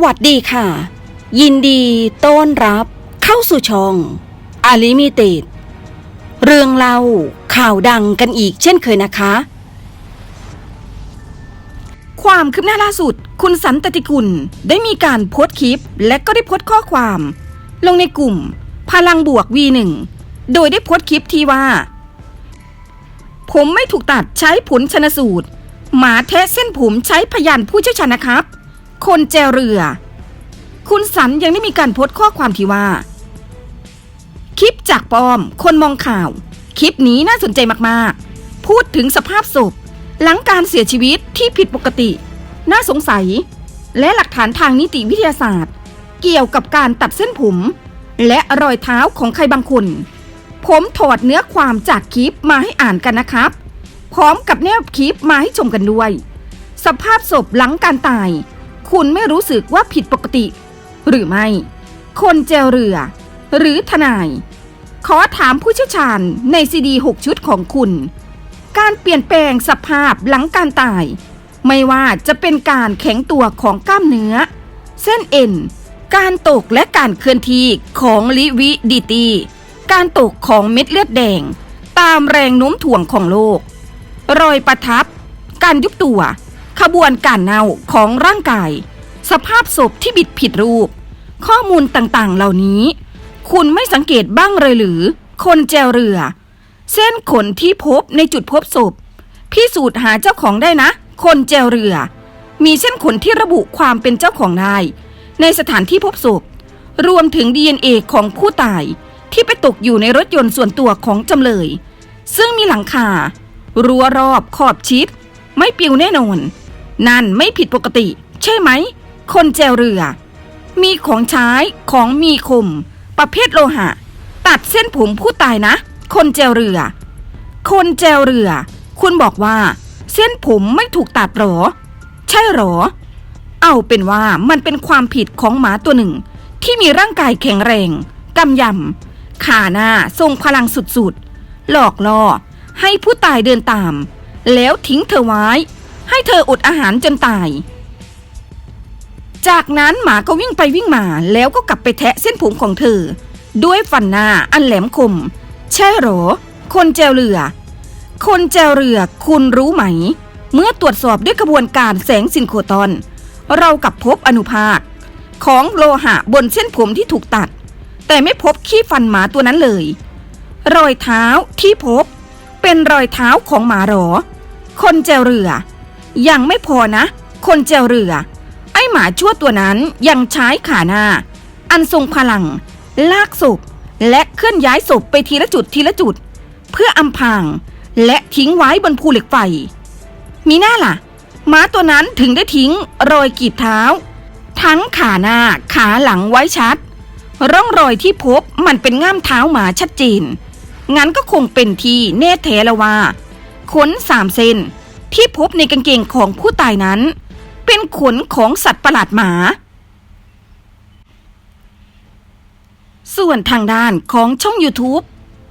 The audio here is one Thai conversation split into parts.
สวัสดีค่ะ ยินดีต้อนรับเข้าสู่ช่องอาลิมิเต็ดเรื่องเล่าข่าวดังกันอีกเช่นเคยนะคะ ความคืบหน้าล่าสุด คุณสันตติกุลได้มีการโพสต์คลิป และก็ได้โพสต์ข้อความ ลงในกลุ่ม พลังบวก V1 โดยได้โพสต์คลิปที่ว่า ผมไม่ถูกตัดใช้ผลชนสูตร หมาแทะเส้นผมใช้พยานผู้เชี่ยวชาญนะครับ คนแจเรือ คุณสันยังได้มีการโพสต์ข้อความที่ว่า คลิปจากปลอม คนมองข่าว คลิปนี้น่าสนใจมากๆ พูดถึงสภาพศพ หลังการเสียชีวิตที่ผิดปกติ น่าสงสัย และหลักฐานทางนิติวิทยาศาสตร์ เกี่ยวกับการตัดเส้นผม และรอยเท้าของใครบางคน ผมถอดเนื้อความจากคลิปมาให้อ่านกันนะครับ พร้อมกับแนบคลิปมาให้ชมกันด้วย สภาพศพหลังการตาย คุณไม่รู้สึกว่าผิดปกติ หรือไม่ คนเจลเรือ หรือทนาย ขอถามผู้เชี่ยวชาญในซีดี6ชุดของคุณ การเปลี่ยนแปลงสภาพหลังการตาย ไม่ว่าจะเป็นการแข็งตัวของกล้ามเนื้อ เส้นเอ็น การตกและการเคลื่อนที่ของลิวิดิตีการตกของเม็ดเลือดแดง ตามแรงโน้มถ่วงของโลก รอยประทับ การยุบตัว ขบวนการเน่าของร่างกาย สภาพศพที่บิดผิดรูป ข้อมูลต่างๆ เหล่านี้ คุณไม่สังเกตบ้างเลยหรือ คนแจวเรือ เส้นขนที่พบในจุดพบศพพิสูจน์หาเจ้าของได้นะ คนแจวเรือ มีเส้นขนที่ระบุความเป็นเจ้าของได้ ในสถานที่พบศพ รวมถึง DNA ของผู้ตายที่ไปตกอยู่ในรถยนต์ส่วนตัวของจำเลย ซึ่งมีหลังคารั้วรอบขอบชิด ไม่ปิวแน่นอน นั่นไม่ผิดปกติ ใช่ไหม คนแจวเรือ มีของใช้ของมีคม ประเภทโลหะ ตัดเส้นผมผู้ตายนะ คนแจวเรือ คนแจวเรือ คุณบอกว่า เส้นผมไม่ถูกตัดหรอ ใช่หรอ เอาเป็นว่ามันเป็นความผิดของหมาตัวหนึ่ง ที่มีร่างกายแข็งแรงกำยำขาหน้าทรงพลังสุดๆ หลอกล่อให้ผู้ตายเดินตาม แล้วทิ้งเธอไว้ ให้เธออดอาหารจนตาย จากนั้นหมาก็วิ่งไปวิ่งมาแล้วก็กลับไปแทะเส้นผมของเธอ ด้วยฟันหน้าอันแหลมคม ใช่หรอ คนแจวเรือ คนแจวเรือคุณรู้ไหม เมื่อตรวจสอบด้วยกระบวนการแสงซินโครตอน เรากับพบอนุภาค ของโลหะบนเส้นผมที่ถูกตัด แต่ไม่พบขี้ฟันหมาตัวนั้นเลย รอยเท้าที่พบ เป็นรอยเท้าของหมาหรอ คนแจวเรือ ยังไม่พอนะ คนแจวเรือ ไอหมาชั่วตัวนั้นยังใช้ขาหน้า อันทรงพลัง ลากศพและเคลื่อนย้ายศพไปทีละจุดทีละจุด เพื่ออำพรางและทิ้งไว้บนภูเหล็กไฟ มีหน้าล่ะหมาตัวนั้นถึงได้ทิ้งรอยกีบเท้า ทั้งขาหน้าขาหลังไว้ชัด ร่องรอยที่พบมันเป็นง่ามเท้าหมาชัดเจนงั้นก็คงเป็นที่แน่แท้แล้วว่าขนสามเส้น ที่พบในกางเกงของผู้ตายนั้น เป็นขนของสัตว์ประหลาดหมา ส่วนทางด้านของช่อง YouTube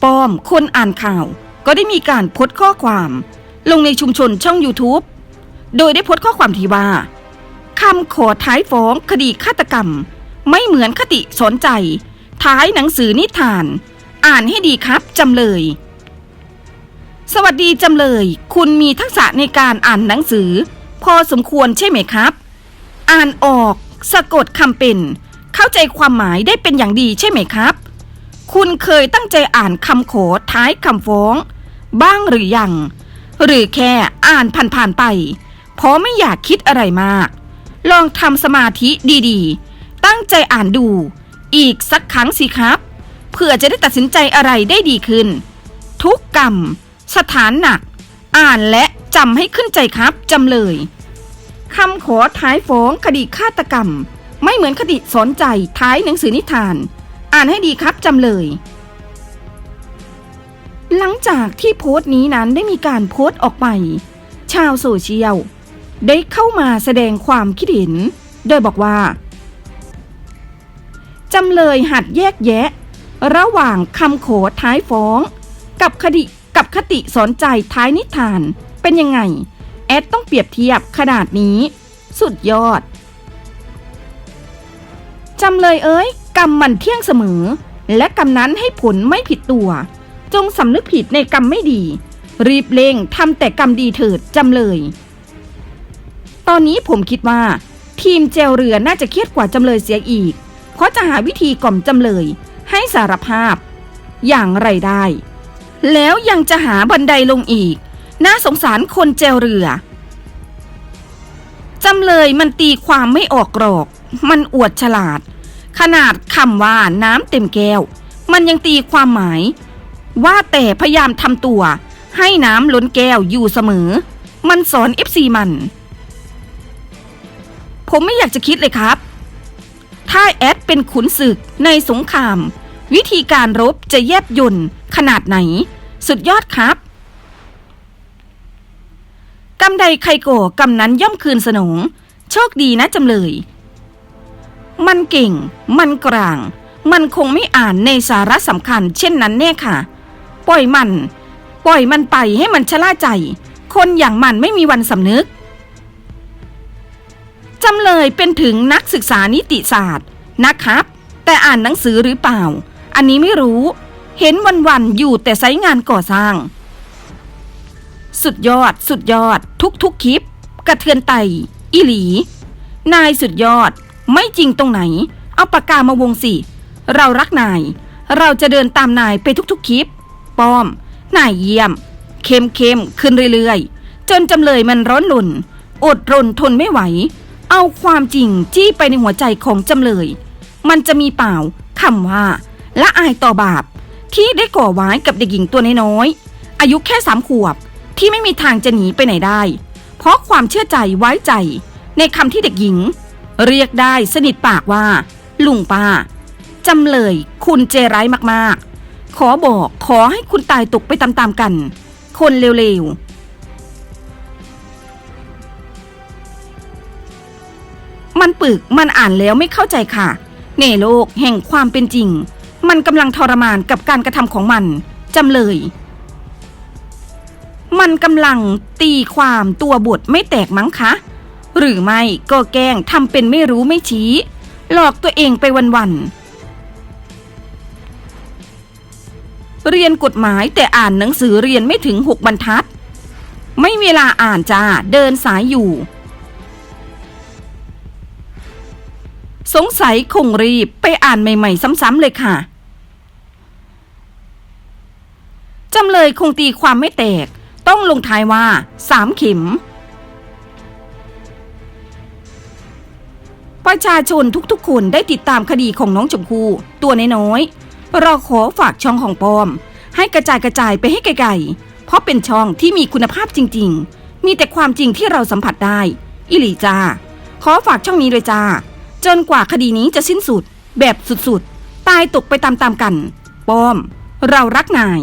ป้อมคนอ่านข่าว ก็ได้มีการโพสต์ข้อความ ลงในชุมชนช่อง YouTube โดยได้โพสต์ข้อความที่ว่าคำขอท้ายฟ้องคดีฆาตกรรม ไม่เหมือนคติสอนใจ ท้ายหนังสือนิทาน อ่านให้ดีครับจำเลย สวัสดีจำเลย คุณมีทักษะในการอ่านหนังสือ พอสมควรใช่ไหมครับ อ่านออก สะกดคำเป็น เข้าใจความหมายได้เป็นอย่างดีใช่ไหมครับ คุณเคยตั้งใจอ่านคำขอท้ายคำฟ้อง บ้างหรือยัง หรือแค่อ่านผ่านๆไป เพราะไม่อยากคิดอะไรมาก ลองทำสมาธิดีๆ ตั้งใจอ่านดู อีกสักครั้งสิครับ เพื่อจะได้ตัดสินใจอะไรได้ดีขึ้น ทุกกรรม สถานหนัก อ่านและจำให้ขึ้นใจครับจำเลยคำขอท้ายฟ้องคดีฆาตกรรม ไม่เหมือนคดีสอนใจท้ายหนังสือนิทาน อ่านให้ดีครับจำเลย หลังจากที่โพสต์นี้นั้นได้มีการโพสต์ออกไป ชาวโซเชียลได้เข้ามาแสดงความคิดเห็น โดยบอกว่าจำเลยหัดแยกแยะ ระหว่างคำขอท้ายฟ้อง กับคดี กับคติสอนใจท้ายนิทาน เป็นยังไง แอดต้องเปรียบเทียบขนาดนี้ สุดยอดจำเลยเอ้ย กรรมมันเที่ยงเสมอ และกรรมนั้นให้ผลไม่ผิดตัว จงสำนึกผิดในกรรมไม่ดี รีบเร่งทำแต่กรรมดีเถิดจำเลย ตอนนี้ผมคิดว่า ทีมเจลเรือน่าจะเครียดกว่าจำเลยเสียอีก เพราะจะหาวิธีกล่อมจำเลย ให้สารภาพ อย่างไรได้ แล้วยังจะหาบันไดลงอีก น่าสงสารคนเจลเรือ จำเลยมันตีความไม่ออกหรอก มันอวดฉลาด ขนาดคำว่าน้ำเต็มแก้ว มันยังตีความหมาย ว่าแต่พยายามทำตัว ให้น้ำล้นแก้วอยู่เสมอ มันสอนเอฟซีมัน ผมไม่อยากจะคิดเลยครับ ถ้าแอดเป็นขุนศึกในสงคราม วิธีการรบจะแยบยนต์ขนาดไหน สุดยอดครับกำใดใครโก่กำนั้นย่อมคืนสนอง โชคดีนะจำเลย มันเก่ง มันกลาง มันคงไม่อ่านในสาระสำคัญ เช่นนั้นแน่ค่ะ ปล่อยมัน ปล่อยมันไปให้มันชะล่าใจ คนอย่างมันไม่มีวันสำนึกจำเลยเป็นถึงนักศึกษานิติศาสตร์นะครับ แต่อ่านหนังสือหรือเปล่า อันนี้ไม่รู้ เห็นวันๆอยู่แต่ไซต์งานก่อสร้าง สุดยอด สุดยอดทุกทุกๆคลิป กระเทือนไตอิหลี นายสุดยอด ไม่จริงตรงไหน เอาปากกามาวงสิ เรารักนาย เราจะเดินตามนายไปทุกๆคลิป ป้อม นายเยี่ยม เข้มเข้มขึ้นเรื่อยๆ จนจำเลยมันร้อนหลุนอดรนทนไม่ไหว เอาความจริงจี้ไปในหัวใจของจำเลย มันจะมีเปล่าคำว่า และอายต่อบาป ที่ได้ก่อไว้กับเด็กหญิงตัวน้อยๆอายุแค่สามขวบที่ไม่มีทางจะหนีไปไหนได้ เพราะความเชื่อใจไว้ใจ ในคำที่เด็กหญิง เรียกได้สนิทปากว่า ลุงป้าจำเลยคุณเจร้ายมากๆ ขอบอกขอให้คุณตายตกไปตามๆกัน คนเร็วๆมันปึกมันอ่านแล้วไม่เข้าใจค่ะ ในโลกแห่งความเป็นจริง มันกำลังทรมานกับการกระทำของมันจำเลย มันกำลังตีความตัวบทไม่แตกมั้งคะ หรือไม่ก็แกล้งทำเป็นไม่รู้ไม่ชี้ หลอกตัวเองไปวันๆ เรียนกฎหมายแต่อ่านหนังสือเรียนไม่ถึงหกบรรทัด ไม่เวลาอ่านจ้าเดินสายอยู่ สงสัยคงรีบไปอ่านใหม่ๆ ซ้ำๆเลยค่ะ จำเลยคงตีความไม่แตก ต้องลงท้ายว่าสามเข็ม ประชาชนทุกๆ คนได้ติดตามคดีของน้องชมพู่ตัวน้อยๆเราขอฝากช่องของปอม ให้กระจายกระจายไปให้ไกลๆเพราะเป็นช่องที่มีคุณภาพจริง ๆ มีแต่ความจริงที่เราสัมผัสได้ อิลีจ้าขอฝากช่องนี้เลยจ้า จนกว่าคดีนี้จะสิ้นสุดแบบสุดๆ ตายตกไปตามๆกัน ป้อม เรารักนาย